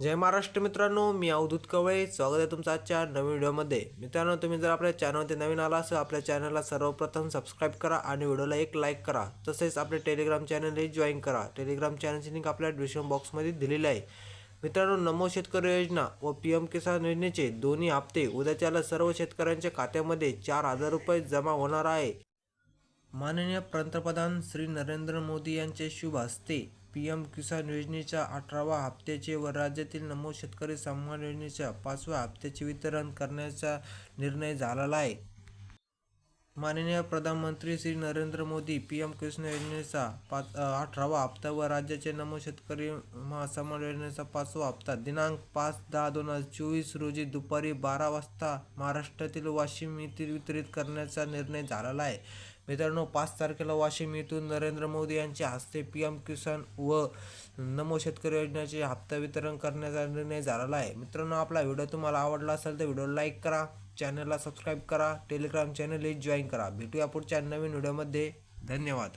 जय महाराष्ट्र मित्रांनो मी अवधूत कवळे स्वागत आहे तुमचं आजच्या नवीन व्हिडिओमध्ये. मित्रांनो तुम्ही जर आपल्या चॅनलवरती नवीन आला असेल आपल्या चॅनलला सर्वप्रथम सबस्क्राईब करा आणि व्हिडिओला एक लाईक करा. तसेच आपले टेलिग्राम चॅनलही जॉईन करा. टेलिग्राम चॅनलची लिंक आपल्या डिस्क्रिप्शन बॉक्समध्ये दिलेली आहे. मित्रांनो नमो शेतकरी योजना व पी एम किसान योजनेचे दोन्ही हप्ते उद्याच्याला सर्व शेतकऱ्यांच्या खात्यामध्ये चार हजार रुपये जमा होणार आहे. माननीय पंतप्रधान श्री नरेंद्र मोदी यांचे शुभ हस्ते पी एम किसान योजनेच्या अठराव्या हप्त्याचे व राज्यातील नमो शेतकरी सन्मान योजनेच्या पाचव्या हप्त्याचे वितरण करण्याचा निर्णय झालेला आहे. माननीय प्रधानमंत्री श्री नरेंद्र मोदी पी एम किसान योजनेचा पाच अठरावा हप्ता व राज्याचे नमो शेतकरी महासन्मान योजनेचा पाचवा हप्ता दिनांक पाच दहा दोन हजार चोवीस रोजी दुपारी बारा वाजता महाराष्ट्रातील वाशिम येथील वितरित करण्याचा निर्णय झालेला आहे. मित्रांनो पाच तारखेला वाशिम येथून नरेंद्र मोदी यांच्या हस्ते पी एम किसान व नमो शेतकरी योजनेचे हप्ता वितरण करण्याचा निर्णय झालेला आहे. मित्रांनो आपला व्हिडिओ तुम्हाला आवडला असेल तर व्हिडिओ लाईक करा चॅनलला सबस्क्राईब करा टेलिग्राम चॅनलही जॉईन करा. भेटूया पुढच्या नवीन व्हिडिओमध्ये. धन्यवाद.